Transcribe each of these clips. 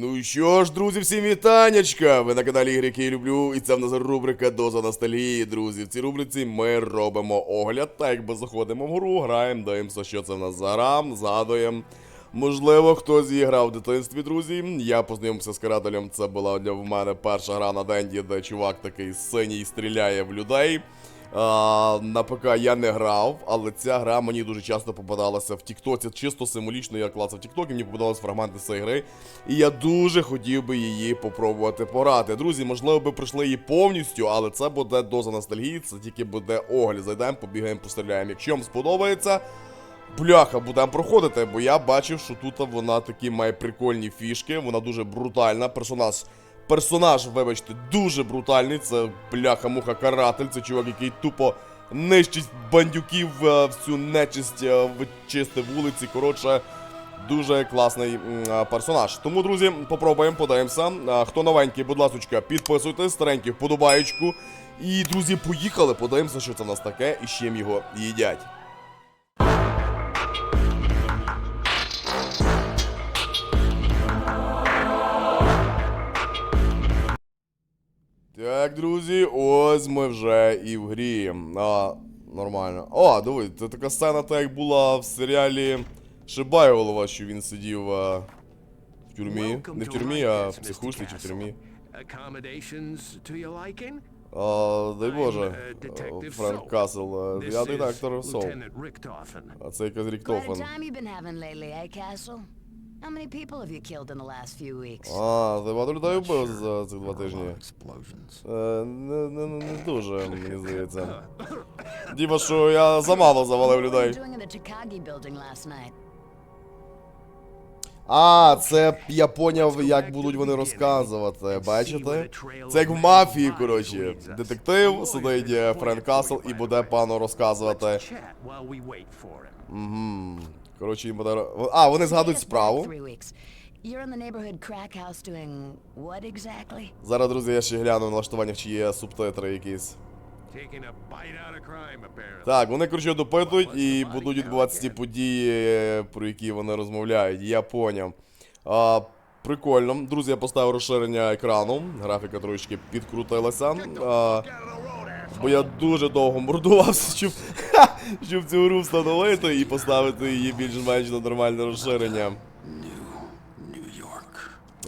Ну що ж, друзі, всім вітанечка! Ви на каналі Ігри, який люблю, і це в нас рубрика Доза ностальгії, друзі. В цій рубриці ми робимо огляд, так якби заходимо в гру, граємо, дивимося, що це в нас за гра, згадуємо. Можливо, хтось зіграв в дитинстві, друзі. Я познайомився з карателем. Це була для мене перша гра на Денді, де чувак такий синій стріляє в людей. А, на ПК я не грав, але ця гра мені дуже часто попадалася в Тіктоці. Чисто символічно я клацав Тікток, і мені попадалися фрагменти цієї гри. І я дуже хотів би її попробувати пограти. Друзі, можливо, би пройшли її повністю, але це буде доза ностальгії, це тільки буде огляд. Зайдемо, побігаємо, постріляємо. Якщо вам сподобається. Бляха, будемо проходити, бо я бачив, що тут вона такі має прикольні фішки, вона дуже брутальна. Персонаж, персонаж, вибачте, дуже брутальний. Це бляха-муха каратель, це чувак, який тупо нищить бандюків, е, всю нечисть е, вичистив вулиці. Коротше, дуже класний е, персонаж. Тому, друзі, попробуємо, подивимося. Е, Хто новенький, будь ласка, підписуйтесь, старенький вподобаєчку. І, друзі, поїхали, подивимося, що це в нас таке і з чим його їдять. Так, друзі, ось ми вже і в грі. А, нормально. О, диви, це така сцена, так як була в серіалі Шибайголова, що він сидів а, в тюрмі. Не в тюрмі, а в психушці чи в тюрмі. А, дай Боже, I'm, uh, Френк Касл. е, Я детектор Сол. А це якась Ріктофен. How many people have you killed in the last few weeks? А, ти багато людей вбив за цих два тижні. Е, не, не, не дуже, мені здається. Діва, що я замало завалив What were you людей. doing in the Chicago building last night? А, це я поняв, як будуть вони розказувати. Бачите? Це як в мафії, коротше. Детектив сидить е, Френк Касл і буде пану розказувати. Угу. Коротше, їм буде. А, вони згадують справу. You're in the neighborhood crack house doing what exactly? Зараз, друзі, я ще гляну в налаштуваннях, чи є субтитри якісь. A bite out of crime, apparently. Так, вони, коротше, допитують і будуть відбуватися ті події, про які вони розмовляють. Я поняв. А, прикольно. Друзі, я поставив розширення екрану. Графіка трошечки підкрутилася. А, бо я дуже довго мордувався, щоб, щоб цю гру встановити і поставити її більш-менш на нормальне розширення.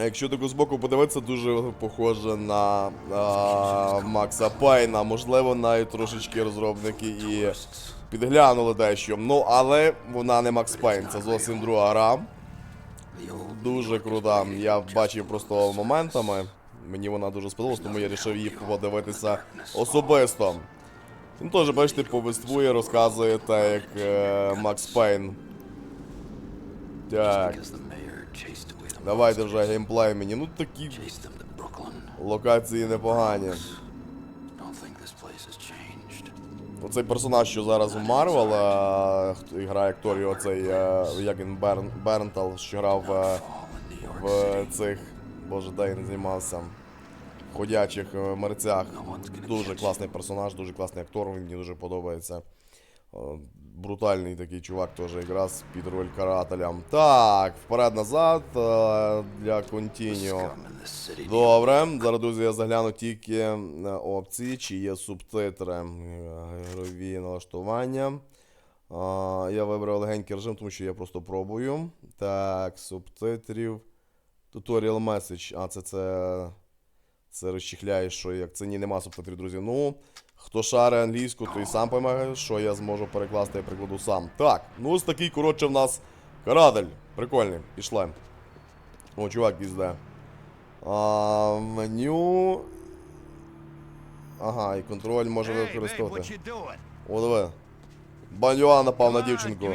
А Якщо таку збоку подивитися, дуже похоже на а, Макса Пайна. Можливо, навіть трошечки розробники і підглянули дещо. Ну, але вона не Макс Пайн, це зовсім друга гра. Дуже крута. Я бачив просто моментами. Мені вона дуже сподобалась, тому я вирішив її подивитися особисто. Він теж, бачите, повествує, розказує так, як е, Макс Пайн. Так, давайте вже геймплей мені. Ну такі локації непогані. Оцей персонаж, що зараз у Марвел, е, хто грає актор, його цей, е, як Берн, Бернтал, що грав е, New York в цих, боже, де він знімався, в ходячих е, мерцях. Дуже класний персонаж, дуже класний актор, він мені дуже подобається. Брутальний такий чувак теж якраз під роль карателя. Так, вперед-назад е, для контініо. Добре, зараз, друзі, я загляну тільки опції, чи є субтитри. Е, Ігрові налаштування. Я вибрав легенький режим, тому що я просто пробую. Так, субтитрів. Tutorial message. А, це це. Це розчихляє, що як це ні, нема субтитрів, друзі. Ну, хто шаре англійську, той сам пойме, що я зможу перекласти, я прикладу сам. Так, ну ось такий, коротше, в нас каратель. Прикольний, пішли. О, чувак їзде. А, меню. Ага, і контроль може використовувати. О, диви. Банюа напав на дівчинку.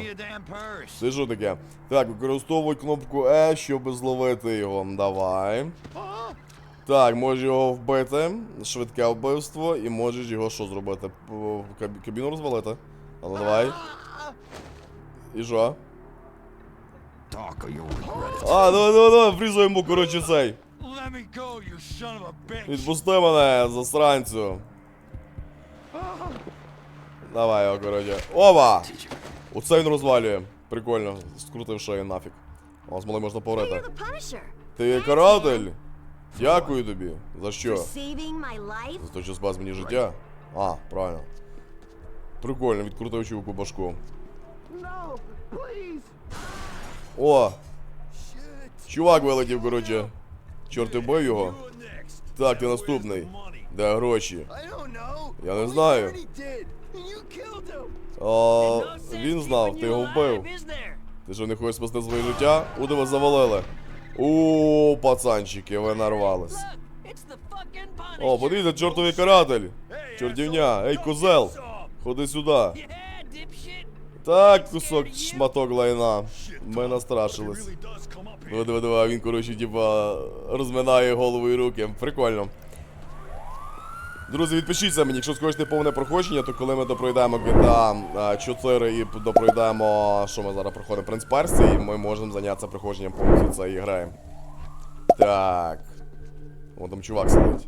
Це що таке? Так, використовуй кнопку E, щоб зловити його. Давай. Так, можеш його вбити. Швидке вбивство. І можеш його що зробити? Кабіну розвалити. А ну давай. І що? А, давай, давай, давай, йому, коротше, цей. Відпусти мене, засранцю. Давай його, коротше. Оба! Оце він розвалює. Прикольно. Скрутив шею нафіг. О, з малим можна поврити. Ти каратель? Дякую тобі. За що? За те, що спас мені життя? А, правильно. Прикольно, відкрутив чуваку башку. О! Чувак вилетів, коротше. Чорт убив його. Так, ти наступний. Де гроші? Я не знаю. А, він знав, ти його вбив. Ти що не хочеш спасти своє життя? У тебе завалили. У, пацанчики, ви нарвались. О, подивіться, чортовий каратель. Чортівня, ей, козел. Ходи сюди. Так, кусок шматок лайна. Ми настрашились. Диви, диви, диви, він, коротше, типа, розминає голову і руки. Прикольно. Друзі, відпишіться мені, якщо хочете повне проходження, то коли ми допройдемо GTA 4 і допройдемо, що ми зараз проходимо, Принц Персії, ми можемо зайнятися проходженням повністю цієї гри. Так. Вон там чувак сидить.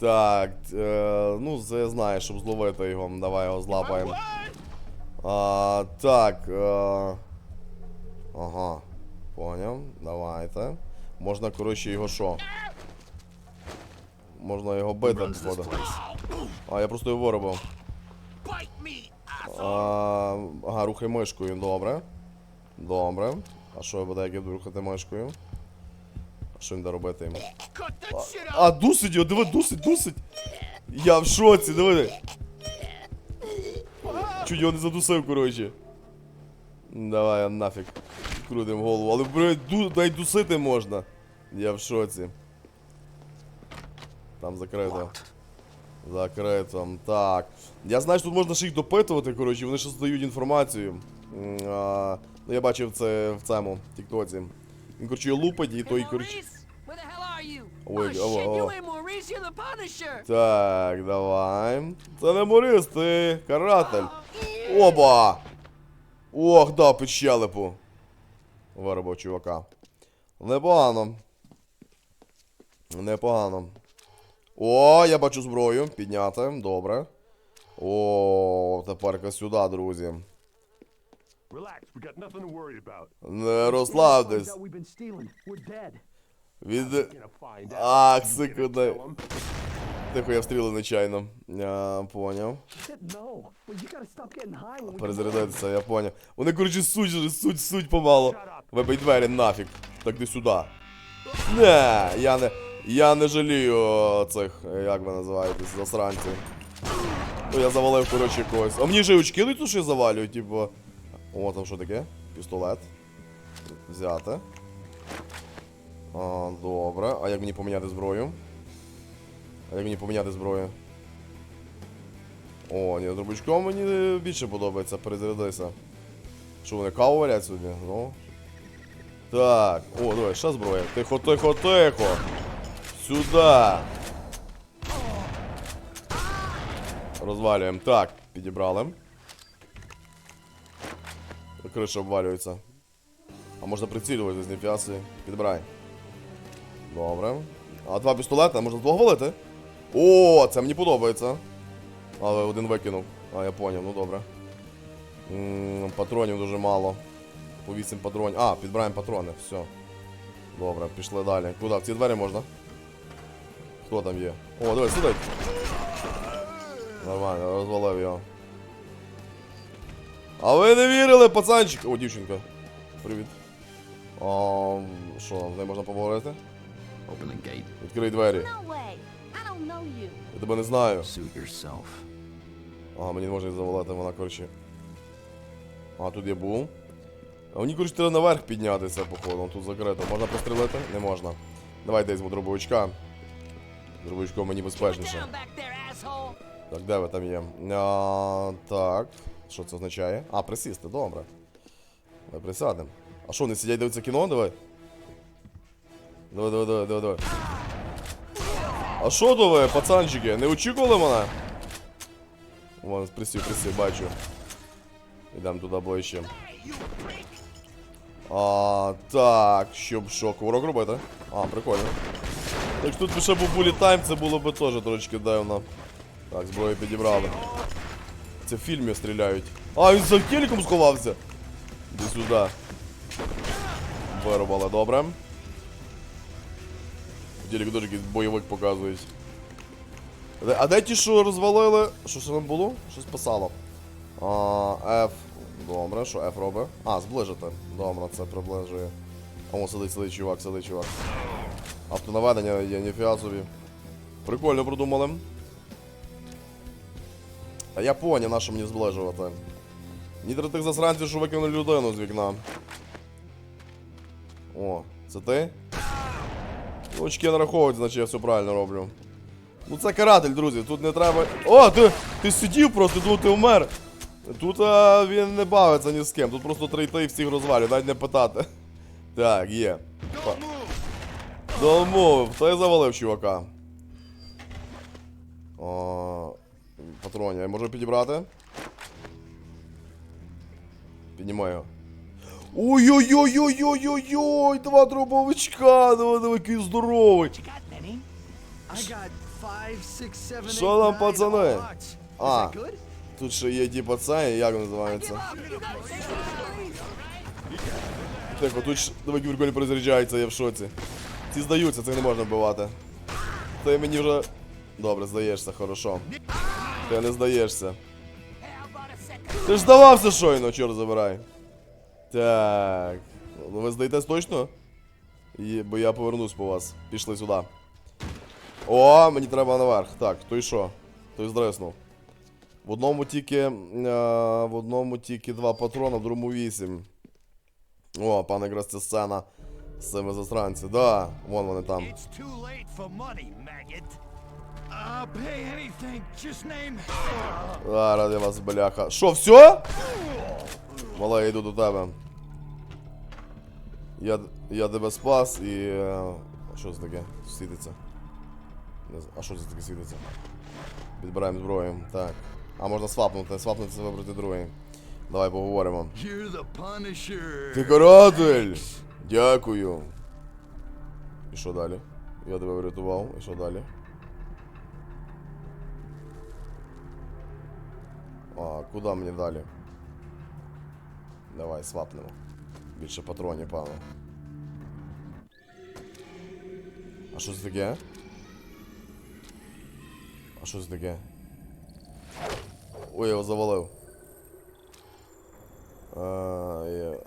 Так, е, ну, знаєш, щоб зловити його, давай його злапаємо. А, так. Е, Ага. Поняв. Давайте. Можна, коротше, його що? Можна його бити, походу. А, я просто його виробив. А, ага, рухай мишкою, добре. Добре. А що я буду, як я буду рухати мишкою? А що він буде робити йому? А, а дусить його, диви, дусить, дусить. Я в шоці, диви. Чуть його не задусив, коротше. Давай, нафіг. Крутим голову. Але, блядь, ду, дай дусити можна. Я в шоці. Там закрито. Закрито. Так. Я знаю, що тут можна ще їх допитувати, коротше, вони ще здають інформацію. А, ну я бачив це в цьому Тіктоці. Він, коротше, лупить і той, коротше. Ой, oh, Punisher. Так, давай. Це не Морис, ти каратель. Оба! Ох, да, під щелепу. Виробив чувака. Непогано. Непогано. О, я бачу зброю. Підняти. Добре. О, тепер сюди, друзі. Не розслабтесь. Від. Ах, 'em? Тихо, я встрілив нечайно. Я поняв. Перезарядитися, я поняв. Вони, коротше, суть, суть, суть помало. Вибий двері нафіг. Так ти сюди. Не, я не. Я не жалію цих, як ви називаєтесь, засранців. Ну я завалив, коротше, когось. А мені же очки тут що я завалюю, типу. О, там що таке? Пістолет. Взяти. А, добре. А як мені поміняти зброю? А як мені поміняти зброю? О, ні, дробовичком мені більше подобається, перезарядися. Що вони каву варять собі? Ну. Так, о, давай, ще зброя. Тихо, тихо, тихо. Сюда. Розвалюємо. Так, підібрали. Криша обвалюється. А можна прицілювати з ніфіаси. Підбирай. Добре. А два пістолета, можна двох валити? О, це мені подобається. Але один викинув. А, я поняв, ну добре. М, патронів дуже мало. По 8 патронів. А, підбираємо патрони, все. Добре, пішли далі. Куди? В ці двері можна? Хто там є? О, давай, сюди. Нормально, розвалив його. А ви не вірили, пацанчик? О, дівчинка. Привіт. А, що, з нею можна поговорити? Open. Відкрий двері. Я тебе не знаю. Ага, мені не можна її завалити, вона, коротше. А, тут я був. А мені, коротше, треба наверх піднятися, походу. Тут закрито. Можна пострілити? Не можна. Давай десь в дробовичка. Дробовичком мені безпечніше. Так, де ви там є? А, так. Що це означає? А, присісти, добре. Давай присядемо. А що, не сидять дивиться кіно? Давай. Давай, давай, давай, давай, давай. А що ви, пацанчики, не очікували мене? Вон, присів, присів, бачу. Ідемо туди ближче. А, так, щоб що, кувырок робити? А, прикольно. Так тут ще був булі тайм, це було би теж трошки дивно. Так, зброю підібрали. Це в фільмі стріляють. А, він за телеком сховався. Іди сюди. Вирубали, добре. Ділік дуже якийсь бойовик показують. А де ті, що розвалили? Що що там було? Що спасало? А, F. Добре, що F робить? А, зближити. Добре, це приближує. О, сидить, сидить чувак, сидить чувак. Автонаведення є ніфіга собі. Прикольно продумали. А я поняв, на що мені зближувати. Мені тих засранців, що викинули людину з вікна. О, це ти? Очки нараховують, значить я все правильно роблю. Ну це каратель, друзі, тут не треба. О, ти, ти сидів просто, тут ти вмер. Тут а, він не бавиться ні з ким, тут просто трейти і всіх розвалює, навіть не питати. Так, є. Домовив, той завалив чувака. О, патроні, я можу підібрати? Піднімаю. Ой-ой-ой-ой-ой-ой-ой! Два дробовичка! Давай, давай, який здоровий! You got many? I got five, six, seven, Що eight, там, nine, пацани? all lots. Is А. that good? Тут ще є типа це, як називається? Тихо, тут ж давай прикольно перезаряджається, я в шоці. Ці здаються, це не можна вбивати. Ти мені вже. Добре, здаєшся, хорошо. Ти не здаєшся. Ти ж здавався щойно, чорт забирай. Так. Ну ви здаєтесь точно? Є, бо я повернусь по вас. Пішли сюди. О, мені треба наверх. Так, той що? Той здреснув. В одному тільки. Е, в одному тільки два патрона, в другому вісім. О, пане якраз сцена з цими засранцями. Да, вон вони там. It's too late for money, maggot. I'll pay anything. Just name А, ради вас, бляха. Що, все? Мале, я йду до тебе. Я, я тебе спас і. е, Що це таке? Світиться. А що це таке світиться? Підбираємо зброю. Так. А можна свапнути, свапнути це вибрати другий. Давай поговоримо. Ти каратель! Дякую. І що далі? Я тебе врятував. І що далі? А, куди мені далі? Давай, свапнемо. Більше патронів, певно. А що це таке? А що це таке? Ой, я його завалив. А, я...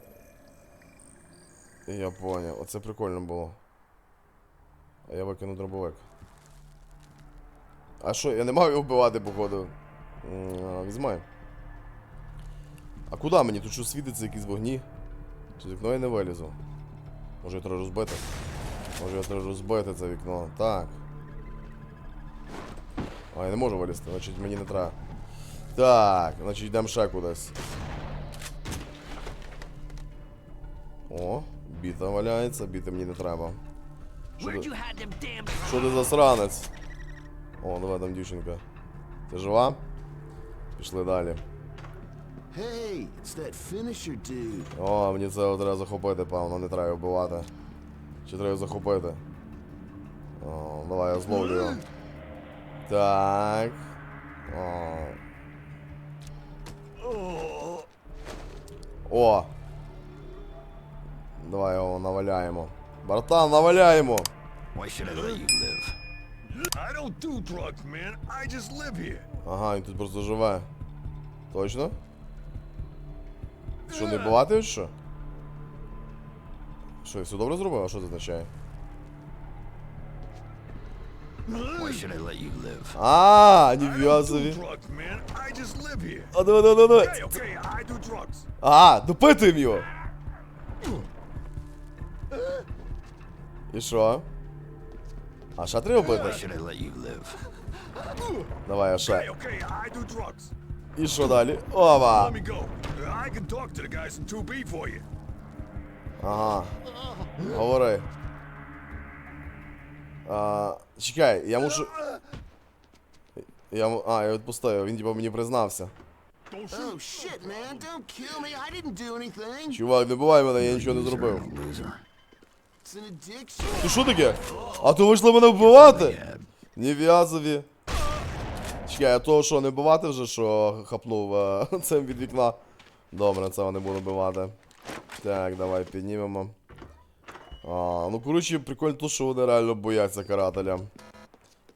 Я понял. Оце прикольно було. А я викину дробовик. А що, я не мав його вбивати, походу. Візьмай. А куди мені? Тут що світиться якісь вогні? Чи з вікно я не вилізу? Може я треба розбити? Може я треба розбити це вікно. Так. А, я не можу вилізти, значить мені не треба. Так, значить йдемо ще кудись. О, біта валяється, біти мені не треба. Що ти, що ти засранець? О, давай там дівчинка. Ти жива? Пішли далі. Hey, it's that finisher dude. О, мені це треба захопити, певно, не треба вбивати. Чи треба захопити? О, давай я зловлю його. Так. О. О! Давай його наваляємо. Братан, наваляємо! Ага, він тут просто живе. Точно? Що, не бувати що? Що, я все добре зробив? А що це означає? Let you live? А, давай, давай, давай. А, допитуємо його. І що? А ще треба Why бити? should I let you live? Давай, а Okay, ще. okay, I do drugs. І що далі? Ова! Let me go. Uh, I can talk to the guys in 2B for you. Ага. Говори. А, чекай, я мушу. Я, му- а, я відпустив, він типа мені признався. Don't shoot. Oh shit, man! Don't kill me. I didn't do anything. Чувак, не бувай мене, я нічого не зробив. Ти що таке? А то вийшло мене вбивати? Ні в'язові. Чекай, а того що не вбивати вже, що хапнув е, цим від вікна. Добре, це не буду вбивати. Так, давай піднімемо. А, ну коротше, прикольно то, що вони реально бояться карателя.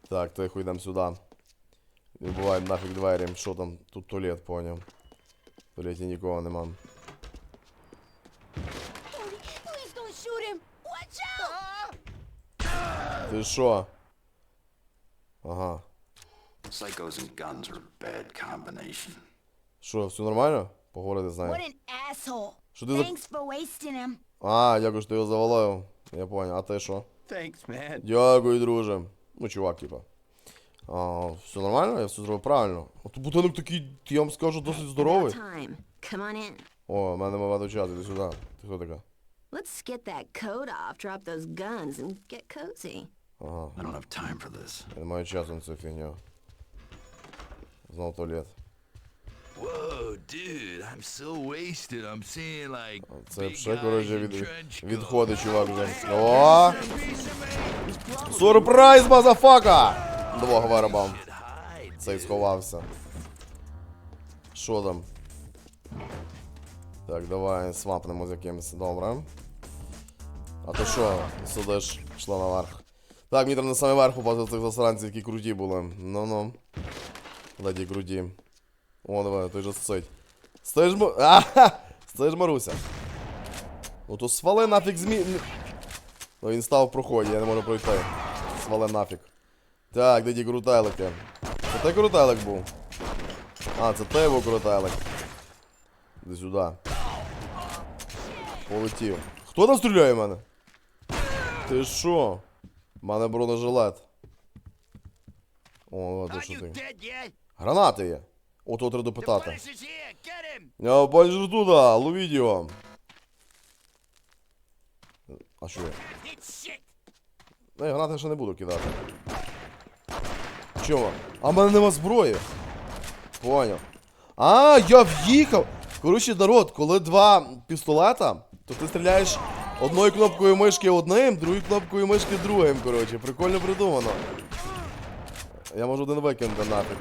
Так, тихо, йдемо сюди. Не буває нафіг двері. Що там? Тут туалет, поняв. В туалеті нікого нема. Ти що? Ага. Psychos and guns are a bad combination. Що, все нормально? Поговорити з What an asshole. Що ти за... Thanks for wasting him. А, дякую, що ти його завалив. Я понял. А ти що? Thanks, man. Дякую, друже. Ну, чувак, типа. А, все нормально? Я все зробив правильно. А тут будинок такий, я вам скажу, досить здоровий. Time. Come on in. О, в мене багато часу, іди сюди. Ти хто така? Let's get that coat off, drop those guns, and get cozy. Ага. I don't have time for this. Я не маю часу на цю фігню. Знов туалет. Whoa, dude, I'm so wasted. I'm seeing like Це все, коротше, від... відходить, чувак, вже. О! Сюрприз, мазафака! Двох. Hide. Цей сховався. Що там? Так, давай свапнемо з якимось. Добре. А то що, сидиш, пішла наверх. Так, мені треба на самий верх попасти цих засранців, які круті були. Ну-ну. Леді круті. О, давай, той же сцить. Стоїш мо... Ага! Стоїш Маруся. Ну то свали нафіг змі... Ну він став в проході, я не можу пройти. Свали нафіг. Так, де ті крутайлики? Це той крутайлик був. А, це той був крутайлик. Іди сюди. Полетів. Хто там стріляє в мене? Ти що? Мене бронежилет. О, ти Are що ти? Гранати є. О, то треба him. Я бачу туди, ловіть його. А що? Не, гранати ще не буду кидати. Чого? А в мене нема зброї. Поняв. А, я в'їхав! Коротше, народ, коли два пістолета, то ти стріляєш одною кнопкою мишки одним, другою кнопкою мишки другим, коротше. Прикольно придумано. Я можу один викинути нафіг.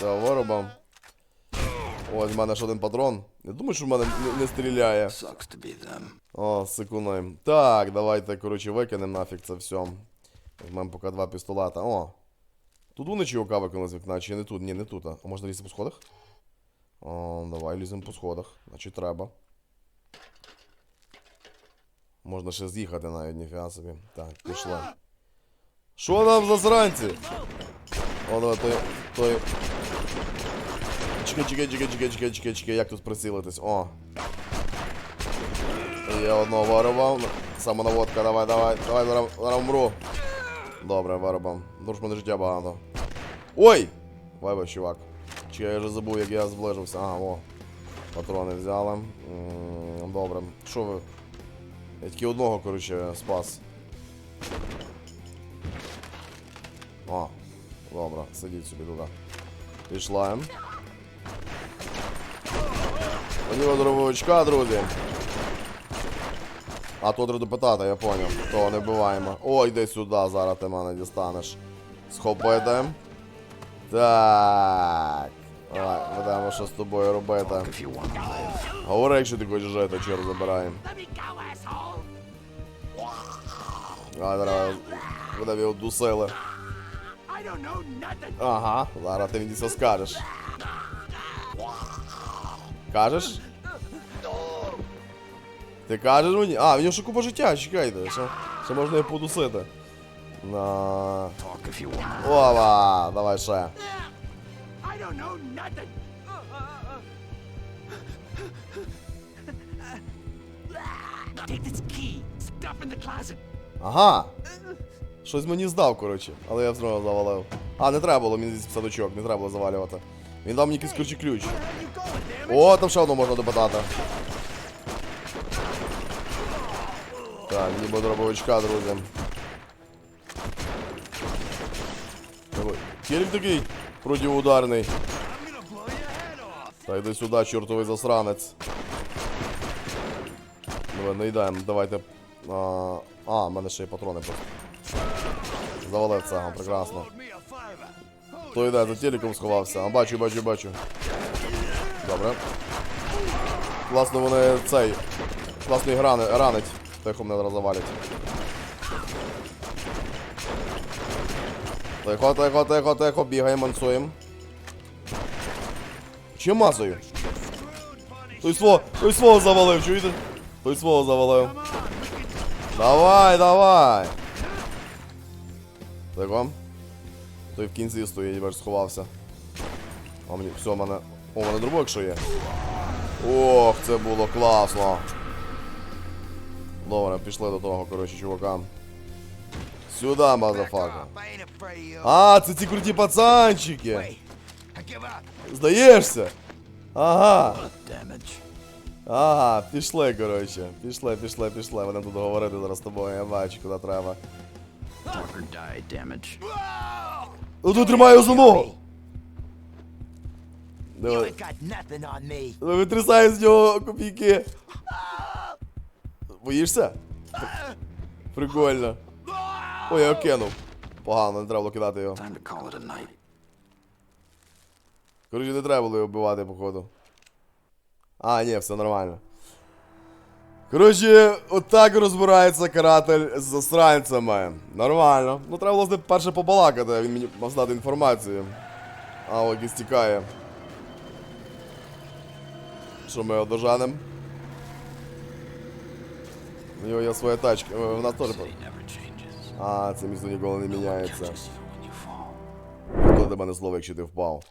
Це виробом. Ось в мене ще один патрон. Я думаю, що в мене не, не стріляє. О, секундуємо. Так, давайте, коротше, викинемо нафіг це все. Візьмемо поки два пістолета. О. Тут вони чувака викинули з вікна, чи не тут? Ні, не тут. А А можна лізти по сходах? О, давай ліземо по сходах. Значить треба. Можна ще з'їхати навіть, ніфіга собі. Так, пішли. Що там за сранці? О, давай, той. той. Чекай, чекай, чекай, чекай, чекай, чекай, чекай, як тут прицілитись? О. Я одного вирубав. Самонаводка, давай, давай, давай, зараз, вмру. Добре, вирубав. Дуже мене життя багато. Ой! Вибач, чувак. Чи я вже забув, як я зближився. Ага, о. Патрони взяли. Добре. Що ви? Я тільки одного, коротше, спас. О, добре, сидіть собі туди. Пішла. Мені дробовичка, друзі. А то треба допитати, я поняв. То не вбиваємо. О, йди сюди, зараз ти мене дістанеш. Схопити. Так. Давай, будемо що з тобою робити. Говори, якщо ти хочеш жити, чор забираємо. А, зараз будемо його дусили. Ага, зараз ти мені це скажеш. Кажеш? Ти кажеш мені? А, в нього ще купа життя, чекайте, ще, ще можна його подусити. На. Ова, давай ще. I don't know nothing. Take this key. Stuff in the closet. Ага. Щось мені здав, коротше, але я одно завалив. А, не треба було мені зі садочок, не треба було завалювати. Він дав мені якийсь ключ. О, там ще одну можна допитати. Так, мені буде дробовичка, друзі. Телек такий протиударний. Та йди сюди, чортовий засранець. Давай, не йдемо, давайте. А, а, в мене ще є патрони просто. Завалив цього, прекрасно. То йде, за телеком сховався. А, бачу, бачу, бачу. Добре. Класно вони цей. Класно ранить. тихо мене зараз завалять. Тихо, тихо, тихо, тихо, бігаємо, мансуємо. Чим мазою? Той свого, той свого завалив, чуєте? Той свого завалив. Давай, давай. Тихо. Той в кінці стоїть, я бачу, сховався. А мені, все, мене. О, в мене дробок що є. Ох, це було класно. Добре, пішли до того, коротше, чувака. Сюда, мазафака. А, це ці круті пацанчики. Здаєшся? Ага. Ага, пішли, коротше. Пішли, пішли, пішли. Будемо тут говорити зараз з тобою, я бачу, куди треба. Walker died damage. Ну тут тримаю за ногу. Диви, витрясаю з нього копійки. Боїшся? Прикольно. Ой, я кинув. Погано, не треба було кидати його. Коротше, не треба було його вбивати, походу. А, ні, все нормально. Коротше, отак розбирається каратель з засранцями. Нормально. Ну треба, власне, перше побалакати, він мені мав знати інформацію. А, ось і стікає. Що ми його? У нього є своя тачка. Е, У нас теж. А, це місто ніколи не міняється. Catches you when you fall. Ніхто тебе не слово, якщо ти впав.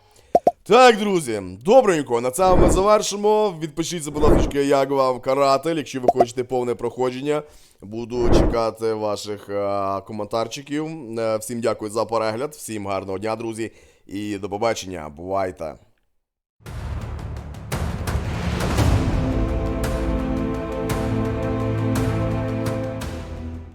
Так, друзі, добренько, на цьому ми завершимо. Відпишіться, будь ласка, як вам каратель, якщо ви хочете повне проходження. Буду чекати ваших е, коментарчиків. Е, всім дякую за перегляд, всім гарного дня, друзі, і до побачення. Бувайте!